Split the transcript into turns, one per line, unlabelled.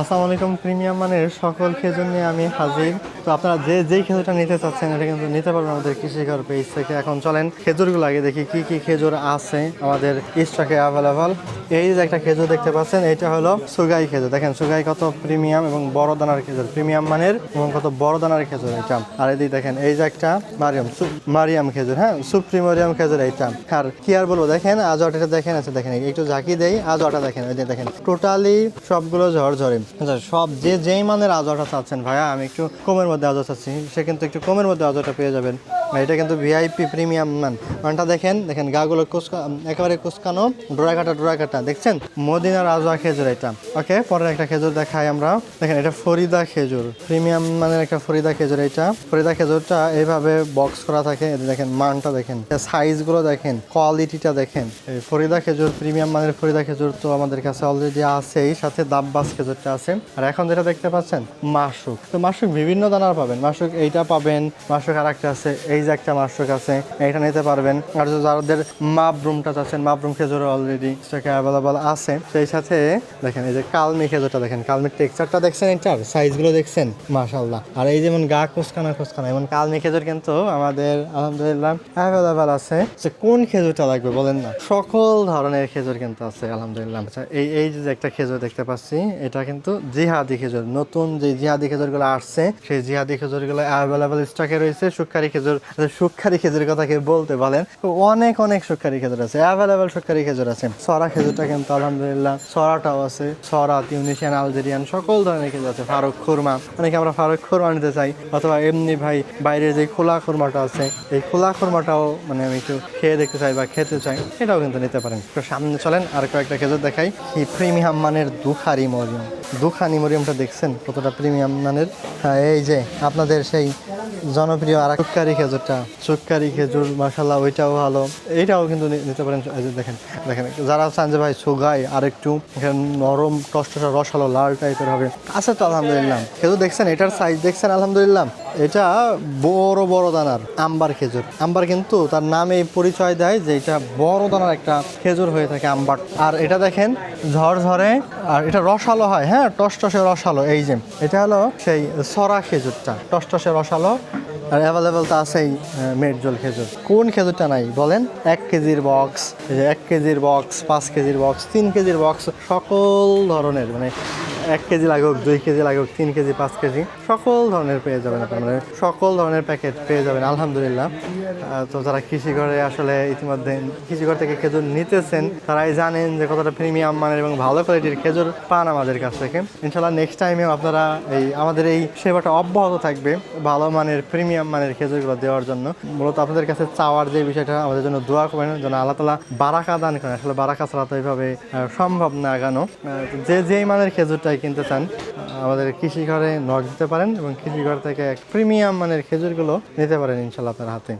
আসসালামু আলাইকুম, প্রিমিয়াম মানের সকল খেজুর নিয়ে আমি হাজির। তো আপনারা যে, যেই খেজুরটা নিতে চাচ্ছেন, এটা কিন্তু নিতে পারবেন আমাদের কৃষিঘর পেজ থেকে। এখন চলেন খেজুরগুলো আগে দেখি কি কি খেজুর আছে আমাদের স্টকে অ্যাভেলেবল এই যে একটা খেজুর দেখতে পাচ্ছেন এটা হলো সুগাই খেজুর। দেখেন, সুগাই কত প্রিমিয়াম এবং বড় দানার খেজুর। প্রিমিয়াম মানের এবং কত বড় দানার খেজুর এটা। আর এদিকে দেখেন, এই যে একটা মারিয়াম মারিয়াম খেজুর হ্যাঁ? সুপ্রিমোরিয়াম খেজুর এইটা। আর কি আর বলব, দেখেন আজ অটাটা দেখেন আছে দেখেন, একটু ঝাঁকি দেই আজ অটা দেখেন, ওই দেখেন, টোটালি সবগুলো ঝরঝরে। আচ্ছা, সব যে যেই মানের আজটা চাচ্ছেন ভাইয়া আমি একটু কমের মধ্যে আজর চাচ্ছি সে কিন্তু একটু কমের মধ্যে আজটা পেয়ে যাবেন। এটা কিন্তু ভিআইপি প্রিমিয়াম মান মানটা দেখেন দেখেন, গাগুলো কুচকা, একেবারে কুচকানো ডোরা কাটা ডোরা কাটা, দেখছেন? মদিনার আজোয়া খেজুর এটা। ওকে, পরের একটা খেজুর দেখাই আমরা। দেখেন, এটা ফরিদা খেজুর। প্রিমিয়াম মানের একটা ফরিদা খেজুর এটা। ফরিদা খেজুরটা এইভাবে বক্স করা থাকে। দেখেন, মানটা দেখেন। সাইজগুলো দেখেন কোয়ালিটিটা দেখেন। এই ফরিদা খেজুর প্রিমিয়াম মানের ফরিদা খেজুর তো আমাদের কাছে অলরেডি আছেই, সাথে দাব্বাস খেজুরটা আছে। আর এখন যেটা দেখতে পাচ্ছেন, মাসুক। তো মাসুক বিভিন্ন দানার পাবেন। মাসুক এইটা পাবেন, মাসুক আর একটা আছে এই যে একটা মাসুক আছে এইটা নিতে পারবেন। আর যাদের মাপরুমটা চাচ্ছেন মাপরুম খেজুর অলরেডি সেটা অ্যাভেলেবল আছে সেই সাথে দেখেন এই যে কালমি খেজুরটা দেখেন কালমির টেক্সচারটা দেখছেন এটার সাইজগুলো দেখছেন মাশাল্লাহ আর এই যেমন গা কোসকানা কোসকানা এমন কালমি খেজুর কিন্তু আমাদের আলহামদুলিল্লাহ অ্যাভেলেবল আছে। যে কোন খেজুরটা লাগবে বলেন না? সকল ধরনের খেজুর কিন্তু আছে আলহামদুলিল্লাহ। আচ্ছা এই এই যে একটা খেজুর দেখতে পাচ্ছি এটা কিন্তু জিহাদি খেজুর নতুন যে জিহাদি খেজুরগুলো আসছে সেই জিহাদি খেজুরগুলো অ্যাভেলেবল স্টকে রয়েছে সুখারি খেজুর আচ্ছা, সুখারি খেজুর কথা কেউ বলতে তো অনেক অনেক সুখারি খেজুর আছে অ্যাভেলেবেল সুখারি খেজুর আছে। সরা খেজুরটা কিন্তু আলহামদুলিল্লাহ সরাটাও আছে সরা তিউনিশিয়ান, আলজেরিয়ান, সকল ধরনের খেজুর আছে। ফারুক খুরমা, অনেকে আমরা ফারুক খুরমা নিতে চাই, অথবা এমনি ভাই বাইরের যে খোলা খুরমাটা আছে, এই খোলা খুরমাটাও মানে আমি একটু খেয়ে দেখতে চাই বা খেতে চাই এটাও কিন্তু নিতে পারেন। তো সামনে চলেন, আর কয়েকটা খেজুর দেখাই। এই প্রিমিয়াম মানের দুখারি মরিয়ম। দুখানি মরিয়ামটা দেখছেন, কতটা প্রিমিয়াম মানের? হ্যাঁ এই যে, আপনাদের সেই জনপ্রিয় আর সুক্কারি খেজুরটা সুক্কারি খেজুর মাসাল্লাহ ওইটাও ভালো। এইটাও কিন্তু নিতে পারেন দেখেন দেখেন, যারা চান যে ভাই সুগাই আর একটু, এখানে নরম টসটসা রসালো লাল টাইপের হবে। আছে তো, আলহামদুলিল্লাহ। খেজুর দেখছেন, এটার সাইজ দেখছেন, আলহামদুলিল্লাহ? এটা বড় বড় দানার, আম্বার খেজুর। আম্বার কিন্তু তার নামে পরিচয় দেয় যে এটা বড় দানার একটা খেজুর হয়ে থাকে আম্বার। আর এটা দেখেন, ঝরঝরে, আর এটা রসালো হয় হ্যাঁ টসটসে রসালো, এই যে। এটা হলো সেই সরা খেজুরটা, টসটসে রসালো আর অ্যাভেলেবেল তো আছেই মেটজল খেজুর। কোন খেজুরটা নাই? বলেন, এক কেজির বক্স এক কেজির বক্স পাঁচ কেজির বক্স তিন কেজির বক্স সকল ধরনের মানে এক কেজি লাগুক, দুই কেজি লাগুক, তিন কেজি, পাঁচ কেজি, সকল ধরনের পেয়ে যাবেন আপনার। সকল ধরনের প্যাকেট পেয়ে যাবেন, আলহামদুলিল্লাহ। তো যারা কৃষি ঘরে আসলে ইতিমধ্যে কৃষি ঘর থেকে খেজুর নিতেছেন, তারাই জানেন যে কতটা প্রিমিয়াম মানের এবং ভালো কোয়ালিটির খেজুর পান আমাদের কাছ থেকে। ইনশাল্লাহ নেক্সট টাইমেও আপনারা এই, আমাদের এই সেবাটা অব্যাহত থাকবে ভালো মানের প্রিমিয়াম মানের খেজুরগুলো দেওয়ার জন্য। মূলত আপনাদের কাছে চাওয়ার যে বিষয়টা, আমাদের জন্য দোয়া করবেন যেন আল্লাহ তালা বারাকা দান করেন। আসলে বারাকা ছাড়া তো এইভাবে সম্ভব না আগানো। যে যেই মানের খেজুরটাই কিনতে চান আমাদের কৃষি ঘরে নখ দিতে পারেন এবং কৃষি ঘর থেকে এক প্রিমিয়াম মানের খেজুরগুলো নিতে পারেন ইনশাল্লাহ আপনার হাতে।